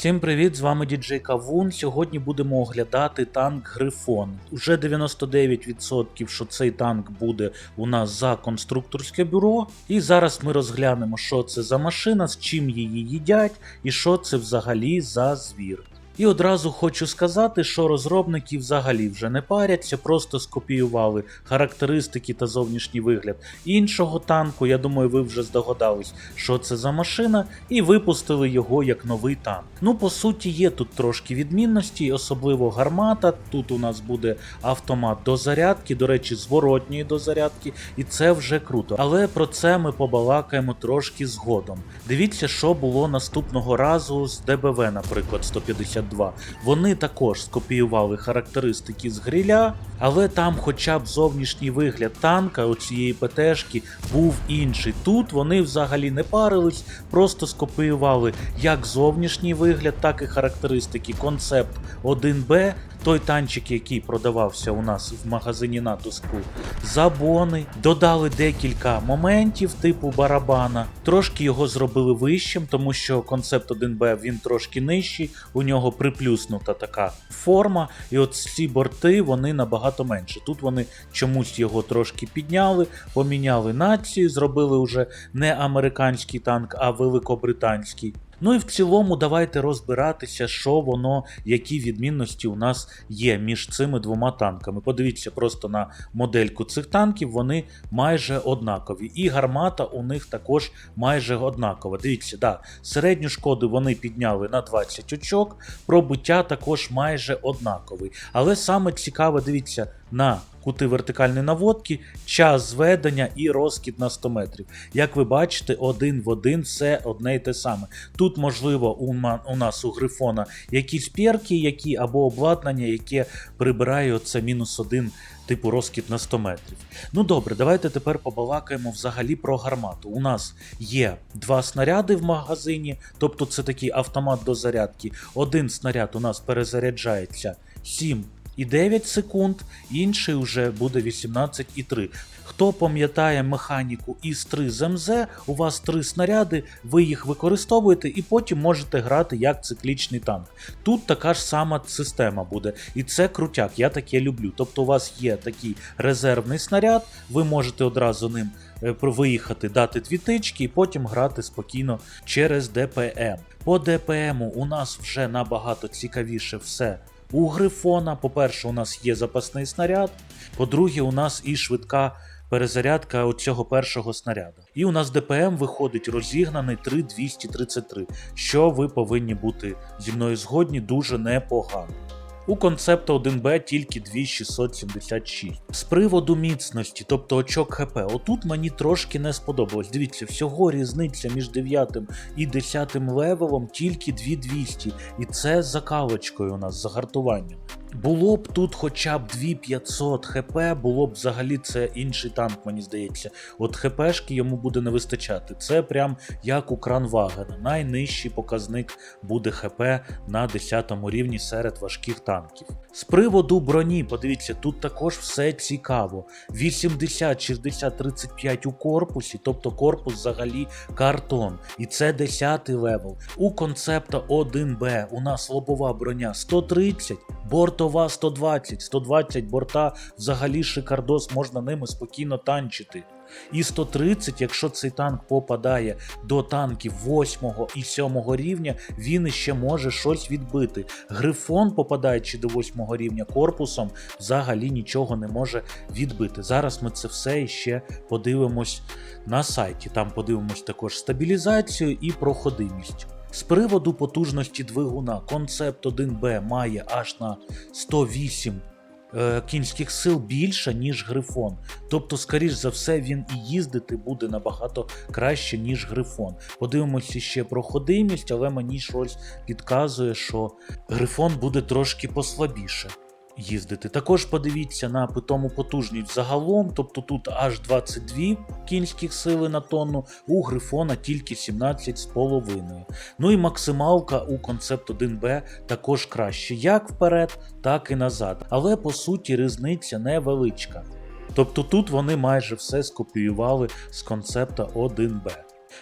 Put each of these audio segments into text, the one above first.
Всім привіт, з вами діджей Кавун. Сьогодні будемо оглядати танк Грифон. Уже 99% що цей танк буде у нас за конструкторське бюро. І зараз ми розглянемо, що це за машина, з чим її їдять і що це взагалі за звір. І одразу хочу сказати, що розробники взагалі вже не паряться, просто скопіювали характеристики та зовнішній вигляд іншого танку. Я думаю, ви вже здогадались, що це за машина, і випустили його як новий танк. Ну, по суті, є тут трошки відмінності, особливо гармата. Тут у нас буде автомат до зарядки, до речі, зворотньої до зарядки, і це вже круто. Але про це ми побалакаємо трошки згодом. Дивіться, що було наступного разу з ДБВ, наприклад, 152. Вони також скопіювали характеристики з гриля, але там, хоча б зовнішній вигляд танка, оцієї ПТшки, був інший. Тут вони взагалі не парились, просто скопіювали як зовнішній вигляд, так і характеристики. Концепт 1Б, той танчик, який продавався у нас в магазині натиску, забони, додали декілька моментів типу барабана, трошки його зробили вищим, тому що концепт 1Б він трошки нижчий, у нього приплюснута така форма, і от ці борти вони набагато менше. Тут вони чомусь його трошки підняли, поміняли націю, зробили вже не американський танк, а великобританський. Ну і в цілому давайте розбиратися, що воно, які відмінності у нас є між цими двома танками. Подивіться просто на модельку цих танків, вони майже однакові. І гармата у них також майже однакова. Дивіться, да, середню шкоду вони підняли на 20 очок, пробиття також майже однаковий. Але саме цікаве, дивіться, на кути вертикальної наводки, час зведення і розкид на 100 метрів. Як ви бачите, один в один все одне й те саме. Тут, можливо, у, нас у грифона якісь перки, які або обладнання, яке прибирає оце мінус один. Типу розкид на 100 метрів. Ну добре, давайте тепер побалакаємо взагалі про гармату. У нас є два снаряди в магазині, тобто це такий автомат до зарядки. Один снаряд у нас перезаряджається 7 і 9 секунд, інший вже буде 18,3. Хто пам'ятає механіку із 3 з МЗ, у вас три снаряди, ви їх використовуєте і потім можете грати як циклічний танк. Тут така ж сама система буде, і це крутяк, я таке люблю. Тобто у вас є такий резервний снаряд, ви можете одразу ним е, виїхати, дати дві тички і потім грати спокійно через ДПМ. По ДПМу у нас вже набагато цікавіше все у грифона. По-перше, у нас є запасний снаряд. По-друге, у нас і швидка перезарядка от цього першого снаряду. І у нас ДПМ виходить розігнаний 3233, що ви повинні бути зі мною згодні дуже непогано. У концепта 1Б тільки 2676. З приводу міцності, тобто очок ХП, отут мені трошки не сподобалось. Дивіться, всього різниця між 9 і 10 левелом тільки 2200. І це закалочкою у нас, загартуванням. Було б тут хоча б 2500 хп, було б взагалі це інший танк, мені здається. От хпшки йому буде не вистачати. Це прям як у Кранвагена. Найнижчий показник буде хп на 10 рівні серед важких танків. З приводу броні, подивіться, тут також все цікаво. 80, 60, 35 у корпусі, тобто корпус взагалі картон. І це 10 левел. У концепта 1Б у нас лобова броня 130, бортова 120, 120 борта взагалі шикардос, можна ними спокійно танчити. І 130, якщо цей танк попадає до танків 8 і 7 рівня, він іще може щось відбити. Грифон, попадаючи до 8 рівня корпусом, взагалі нічого не може відбити. Зараз ми це все іще подивимось на сайті. Там подивимось також стабілізацію і проходимість. З приводу потужності двигуна, концепт 1Б має аж на 108 е, кінських сил більше, ніж грифон. Тобто, скоріш за все, він і їздити буде набагато краще, ніж грифон. Подивимося ще про ходимість, але мені щось підказує, що грифон буде трошки послабіше. Їздити. Також подивіться на питому потужність загалом, тобто тут аж 22 кінських сили на тонну, у грифона тільки 17,5. Ну і максималка у концепт 1Б також краще, як вперед, так і назад. Але по суті різниця невеличка. Тобто тут вони майже все скопіювали з концепта 1Б.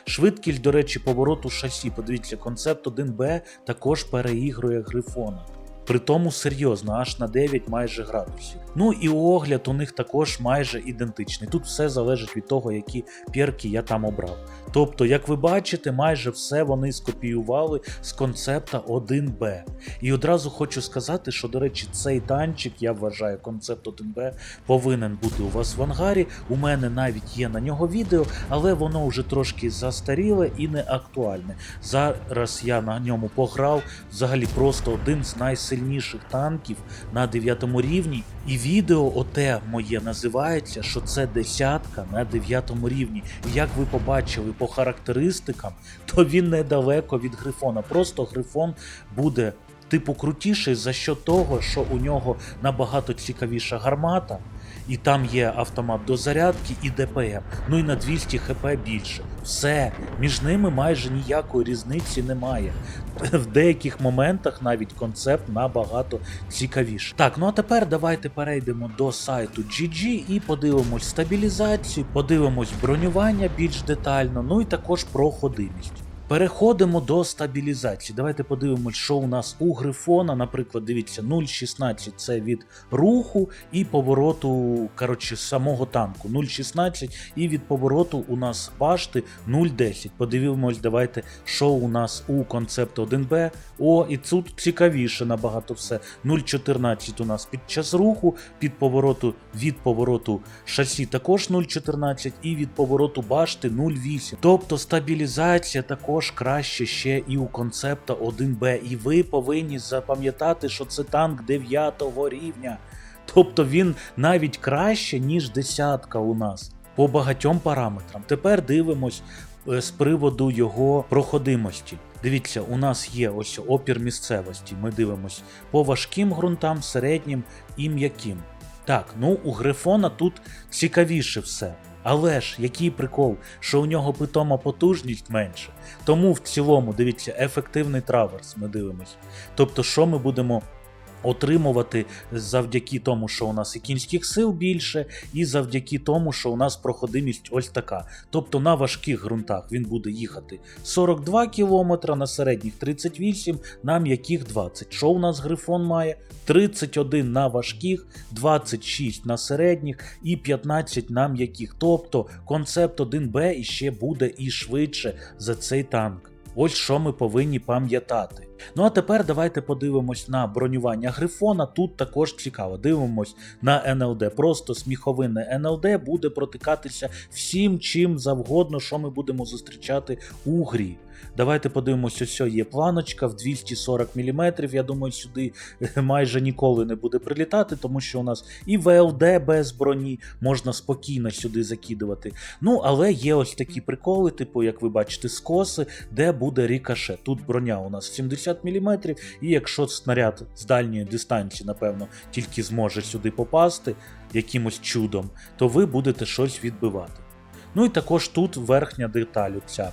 Швидкість, до речі, повороту шасі. Подивіться, концепт 1Б також переігрує грифона. При тому серйозно, аж на 9 майже градусів. Ну і огляд у них також майже ідентичний. Тут все залежить від того, які перки я там обрав. Тобто, як ви бачите, майже все вони скопіювали з концепта 1Б. І одразу хочу сказати, що, до речі, цей танчик, я вважаю, концепт 1Б повинен бути у вас в ангарі. У мене навіть є на нього відео, але воно вже трошки застаріле і не актуальне. Зараз я на ньому пограв. Взагалі просто один з найсильніших танків на 9 рівні. І відео оте моє називається, що це десятка на дев'ятому рівні. Як ви побачили по характеристикам, то він недалеко від грифона. Просто грифон буде. Типу крутіший за що того, що у нього набагато цікавіша гармата, і там є автомат до зарядки і ДПМ. Ну і на 200 хп більше. Все, між ними майже ніякої різниці немає. В деяких моментах навіть концепт набагато цікавіший. Так, ну а тепер давайте перейдемо до сайту GG і подивимось стабілізацію, подивимось бронювання більш детально, ну і також проходимість. Переходимо до стабілізації. Давайте подивимось, що у нас у грифона. Наприклад, дивіться, 0,16 це від руху і повороту коротше, самого танку. 0,16 і від повороту у нас башти 0,10. Подивимось, давайте, що у нас у концепту 1Б. О, і тут цікавіше набагато все. 0,14 у нас під час руху, під повороту від повороту шасі також 0,14 і від повороту башти 0,8. Тобто стабілізація також краще ще і у концепта 1Б. І ви повинні запам'ятати, що це танк 9 рівня. Тобто він навіть краще, ніж десятка у нас по багатьом параметрам. Тепер дивимось е, з приводу його проходимості. Дивіться, у нас є ось опір місцевості. Ми дивимось по важким ґрунтам, середнім і м'яким. Так, ну у Грифона тут цікавіше все. Але ж який прикол, що у нього питома потужність менше. Тому в цілому, дивіться, ефективний траверс ми дивимось. Тобто, що ми будемо отримувати завдяки тому, що у нас і кінських сил більше, і завдяки тому, що у нас проходимість ось така. Тобто на важких ґрунтах він буде їхати 42 км, на середніх 38, на м'яких 20. Що у нас грифон має? 31 на важких, 26 на середніх і 15 на м'яких. Тобто концепт 1Б іще буде і швидше за цей танк. Ось що ми повинні пам'ятати. Ну а тепер давайте подивимось на бронювання грифона. Тут також цікаво. Дивимось на НЛД. Просто сміховинне НЛД буде протикатися всім чим завгодно, що ми будемо зустрічати у грі. Давайте подивимося, ось є планочка в 240 мм. Я думаю, сюди майже ніколи не буде прилітати, тому що у нас і ВЛД без броні можна спокійно сюди закидувати. Ну, але є ось такі приколи, типу, як ви бачите, скоси, де буде рікошет. Тут броня у нас 70 мм, і якщо снаряд з дальньої дистанції, напевно, тільки зможе сюди попасти якимось чудом, то ви будете щось відбивати. Ну і також тут верхня деталь, ця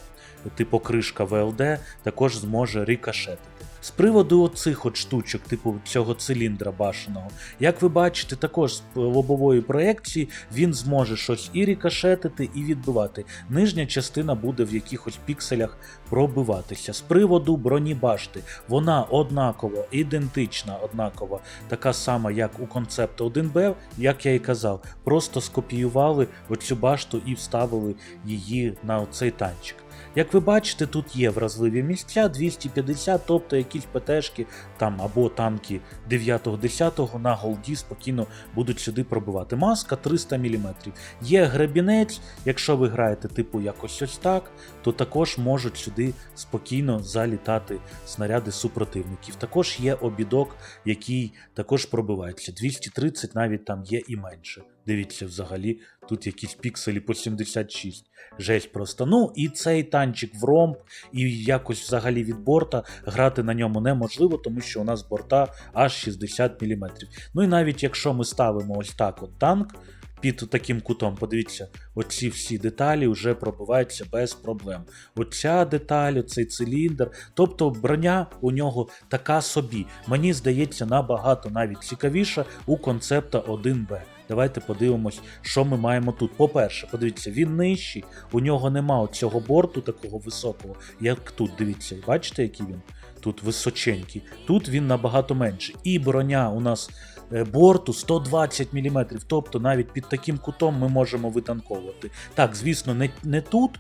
типу кришка ВЛД, також зможе рикошетити. З приводу оцих от штучок, типу цього циліндра башеного, як ви бачите, також з лобової проекції він зможе щось і рикошетити, і відбивати. Нижня частина буде в якихось пікселях пробиватися. З приводу броні башти, вона однаково, ідентична, однакова, така сама, як у концепту 1Б, як я і казав, просто скопіювали оцю башту і вставили її на оцей танчик. Як ви бачите, тут є вразливі місця 250, тобто якісь ПТшки там або танки 9-10 на голді спокійно будуть сюди пробивати. Маска 300 мм. Є гребінець, якщо ви граєте типу якось ось так, то також можуть сюди спокійно залітати снаряди супротивників. Також є обідок, який також пробивається. 230 навіть там є і менше. Дивіться, взагалі, тут якісь пікселі по 76. Жесть просто. Ну і цей танчик в ромб, і якось взагалі від борта грати на ньому неможливо, тому що у нас борта аж 60 мм. Ну і навіть якщо ми ставимо ось так от танк. Під таким кутом, подивіться, оці всі деталі вже пробиваються без проблем. Оця деталь, оцей циліндр, тобто броня у нього така собі. Мені здається, набагато навіть цікавіша у концепта 1Б. Давайте подивимось, що ми маємо тут. По-перше, подивіться, він нижчий, у нього нема цього борту такого високого, як тут. Дивіться, бачите, який він? Тут височенький. Тут він набагато менший. І броня у нас е, борту 120 мм. Тобто навіть під таким кутом ми можемо витанковувати. Так, звісно, не, не тут.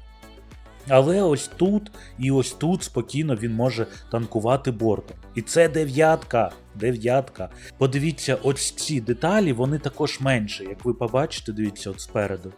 Але ось тут і ось тут спокійно він може танкувати бортом. І це дев'ятка. Дев'ятка. Подивіться, ось ці деталі, вони також менші, як ви побачите, дивіться, от спереду.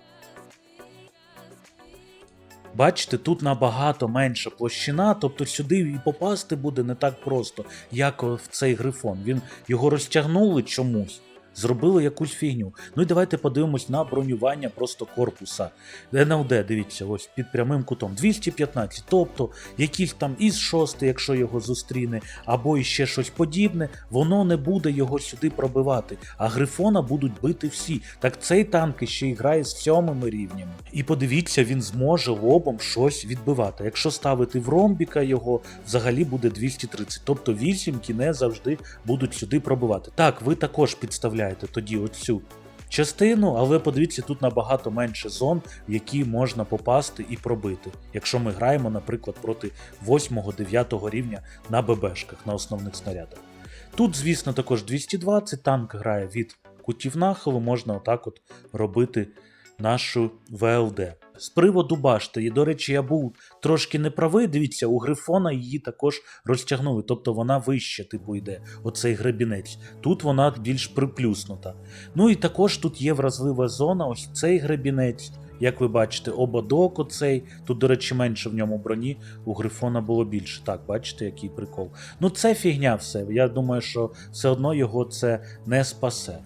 Бачите, тут набагато менша площина, тобто сюди і попасти буде не так просто, як в цей грифон. Він його розтягнули чомусь. Зробили якусь фігню. Ну і давайте подивимось на бронювання просто корпуса. НЛД, дивіться, ось під прямим кутом. 215. Тобто, якийсь там із 6, якщо його зустріне, або іще щось подібне, воно не буде його сюди пробивати. А грифона будуть бити всі. Так цей танк ще й грає з сьомими рівнями. І подивіться, він зможе лобом щось відбивати. Якщо ставити в ромбіка його, взагалі буде 230. Тобто вісімки не завжди будуть сюди пробивати. Так, ви також підставляєте тоді оцю частину, але подивіться, тут набагато менше зон, в які можна попасти і пробити, якщо ми граємо, наприклад, проти 8-9 рівня на ББшках, на основних снарядах. Тут, звісно, також 220, танк грає від кутів нахилу, можна отак от робити нашу ВЛД. З приводу башти, до речі, я був трошки неправий. Дивіться, у Грифона її також розтягнули, тобто вона вище, типу, йде, оцей гребінець. Тут вона більш приплюснута. Ну і також тут є вразлива зона, ось цей гребінець. Як ви бачите, ободок оцей. Тут, до речі, менше в ньому броні, у Грифона було більше. Так, бачите, який прикол. Ну, це фігня все. Я думаю, що все одно його це не спасе.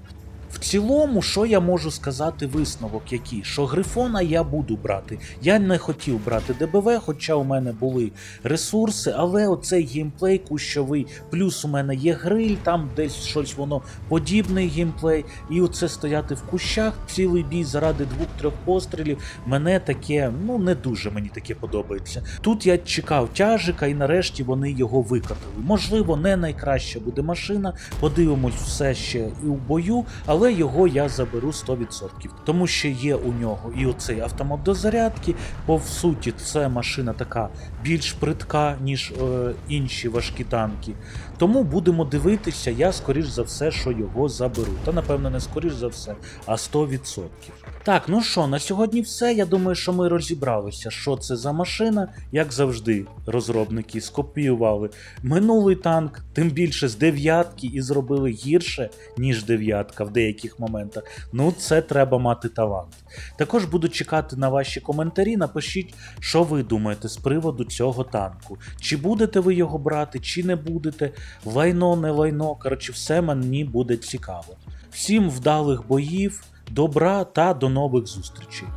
В цілому, що я можу сказати висновок який? Що грифона я буду брати. Я не хотів брати ДБВ, хоча у мене були ресурси, але оцей геймплей кущовий, плюс у мене є гриль, там десь щось воно подібний геймплей. І оце стояти в кущах, цілий бій заради двох-трьох пострілів. Мене таке, ну не дуже мені таке подобається. Тут я чекав тяжика, і нарешті вони його викатали. Можливо, не найкраща буде машина. Подивимось все ще і у бою, але його я заберу 100%. Тому що є у нього і оцей автомат до зарядки. По суті, це машина така більш притка, ніж е, інші важкі танки. Тому будемо дивитися, я скоріш за все, що його заберу. Та напевно не скоріш за все, а 100%. Так, ну що, на сьогодні все. Я думаю, що ми розібралися, що це за машина. Як завжди, розробники скопіювали минулий танк, тим більше з дев'ятки, і зробили гірше, ніж дев'ятка в деяких моментах. Ну, це треба мати талант. Також буду чекати на ваші коментарі. Напишіть, що ви думаєте з приводу цього танку. Чи будете ви його брати, чи не будете. Лайно, не лайно. Коротше, все мені буде цікаво. Всім вдалих боїв, добра та до нових зустрічей.